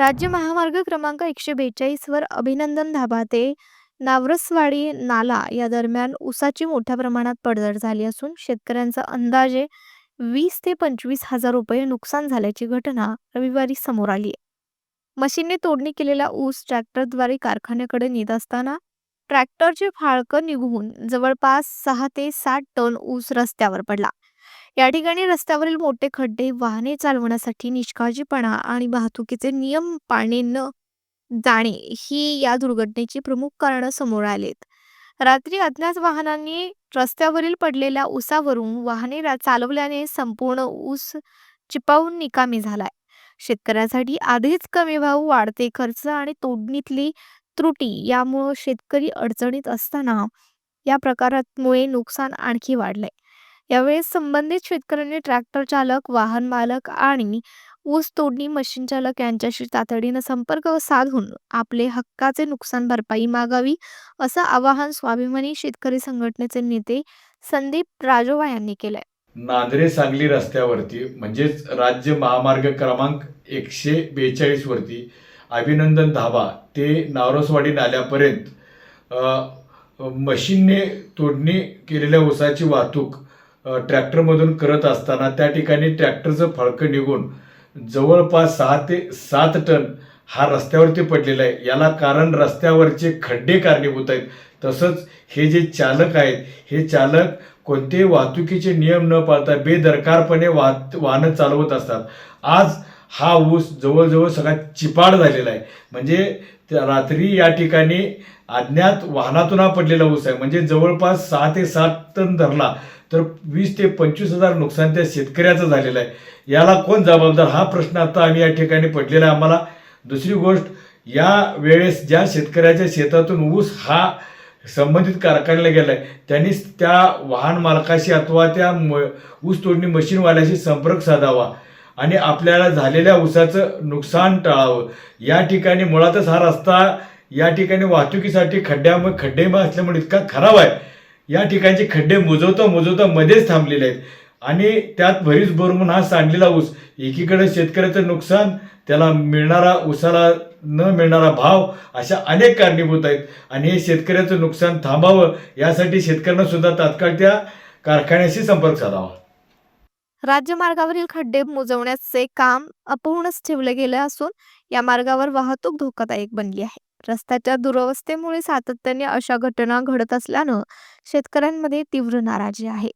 राज्य महामार्ग क्रमांक एकशे बेचाळीसवर अभिनंदन धाबा ते नावरसवाडी नाला या दरम्यान ऊसाची मोठ्या प्रमाणात पडझड झाली असून शेतकऱ्यांचा अंदाजे वीस ते पंचवीस हजार रुपये नुकसान झाल्याची घटना रविवारी समोर आली आहे. मशीनने तोडणी केलेला ऊस ट्रॅक्टरद्वारे कारखान्याकडे नेत असताना ट्रॅक्टरचे फाळकं निघून जवळपास सहा ते सात टन ऊस रस्त्यावर पडला. या ठिकाणी रस्त्यावरील मोठे खड्डे वाहने चालवण्यासाठी निष्काळजीपणा आणि वाहतुकीचे नियम पाळणे न जाणे ही या दुर्घटनेची प्रमुख कारणं समोर आलेत. रात्री अज्ञात वाहनांनी रस्त्यावरील पडलेल्या ऊसावरून वाहने रा- चालवल्याने संपूर्ण ऊस चिपावून निकामी झालाय. शेतकऱ्यासाठी आधीच कमी भाव वाढते खर्च आणि तोडणीतली त्रुटी यामुळे शेतकरी अडचणीत असताना या प्रकारामुळे नुकसान आणखी वाढलंय. यावेळी संबंधित शेतकऱ्यांनी ट्रॅक्टर चालक वाहन मालक आणि ऊस तोडणी मशीन चालक यांच्याशी तातडीनं संपर्क साधून आपले हक्काचे नुकसान भरपाई मागावी असं आवाहन स्वाभिमानी शेतकरी संघटनेचे नेते संदीप राजोवा यांनी केलंय. नांद्रे सांगली रस्त्यावरती म्हणजेच राज्य महामार्ग क्रमांक एकशे बेचाळीस वरती अभिनंदन धाबा ते नावरसवाडी नाल्यापर्यंत मशीनने तोडणी केलेल्या ऊसाची वाहतूक ट्रॅक्टरमधून करत असताना त्या ठिकाणी ट्रॅक्टरचं फळकं निघून जवळपास सहा ते सात टन हा रस्त्यावरती पडलेला आहे. याला कारण रस्त्यावरचे खड्डे कारणीभूत आहेत. तसंच हे जे चालक आहेत हे चालक कोणतेही वाहतुकीचे नियम न पाळता बेदरकारपणे वाहत वाहनं चालवत असतात. आज हा ऊस जवळजवळ सगळा चिपाड झालेला आहे. म्हणजे त्या रात्री या ठिकाणी अज्ञात वाहनातून हा पडलेला ऊस आहे. म्हणजे जवळपास सहा ते सात टन धरला तर वीस ते पंचवीस हजार नुकसान त्या शेतकऱ्याचं झालेलं आहे. याला कोण जबाबदार? हा प्रश्न आता आम्ही या ठिकाणी पडलेला आहे. आम्हाला दुसरी गोष्ट या वेळेस ज्या शेतकऱ्याच्या शेतातून ऊस हा संबंधित कारखान्याला आहे त्यांनी त्या वाहन मालकाशी अथवा त्या म ऊस तोडणी मशीनवाल्याशी संपर्क साधावा. आणि आपल्याला झालेल्या ऊसाचं नुकसान टाळावं. या ठिकाणी मुळातच हा रस्ता या ठिकाणी वाहतुकीसाठी खड्ड्यामुळे खड्डे असल्यामुळे इतका खराब आहे. या ठिकाणचे खड्डे मुजवता मुजवता मध्येच थांबलेले आहेत. आणि त्यात भरीच भरून हा सांडलेला ऊस एकीकडे शेतकऱ्याचं नुकसान त्याला मिळणारा ऊसाला न मिळणारा भाव अशा अनेक कारणीभूत आहेत. आणि हे शेतकऱ्याचं नुकसान थांबावं यासाठी शेतकऱ्यांना सुद्धा तात्काळ त्या कारखान्याशी संपर्क साधावा. राज्यमार्गावरील खड्डे मोजवण्याचे काम अपूर्णच ठेवले गेले असून या मार्गावर वाहतूक धोकादायक बनली आहे. रस्त्याच्या दुरवस्थेमुळे सातत्याने अशा घटना घडत असल्यानं शेतकऱ्यांमध्ये तीव्र नाराजी आहे.